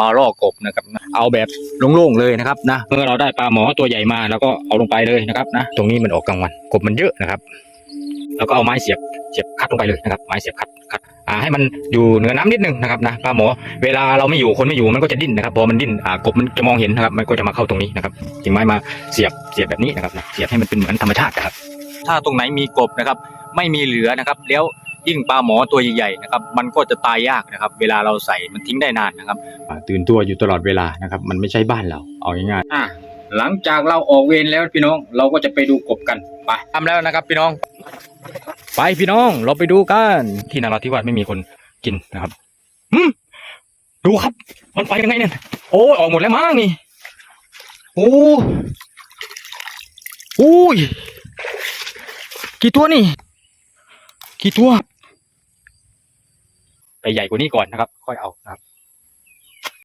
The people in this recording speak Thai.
มาล่อกบนะครับนะเอาแบบโล่งๆเลยนะครับนะเมื่อเราได้ปลาหมอตัวใหญ่มาแล้วก็เอาลงไปเลยนะครับนะตรงนี้มันออกกลางวันกบมันเยอะนะครับ แล้วก็เอาไม้เสียบเสียบคัดลงไปเลยนะครับ ไม้เสียบคัดคัดอ่าให้มันอยู่เหนือน้ำนิดนึงนะครับนะปลาหมอเวลาเราไม่อยู่คนไม่อยู่มันก็จะดิ้นนะครับพอมันดิ้นอ่ากบมันจะมองเห็นนะครับ มันก็จะมาเข้าตรงนี้นะครับกิ่งไม้มาเสียบเสียบแบบนี้นะครับนะเสียบให้มันเป็นเหมือนธรรมชาตินะครับ ถ้าตรงไหนมีกบนะครับ ไม่มีเหลือนะครับ แล้ว ยิ่งปลาหมอตัวใหญ่ๆนะครับมันก็จะตายยากนะครับ เวลาเราใส่มันทิ้งได้นานนะครับตื่นตัวอยู่ตลอดเวลานะครับ มันไม่ใช่บ้านเราเอาง่ายๆอะหลังจากเราออกเวรแล้วพี่น้องเราก็จะไปดูกบกันไปทำแล้วนะครับ พี่น้อง ไปพี่น้องเราไปดูกันที่นราธิวาสไม่มีคนกินนะครับหืมดูครับ มันไปยังไงเนี่ยโอ้ยออกหมดแล้วมั้งนี่โอ้โอ้ยกี่ตัวนี่ กี่ตัวไป ใหญ่กว่านี้ก่อนนะครับ ค่อยเอา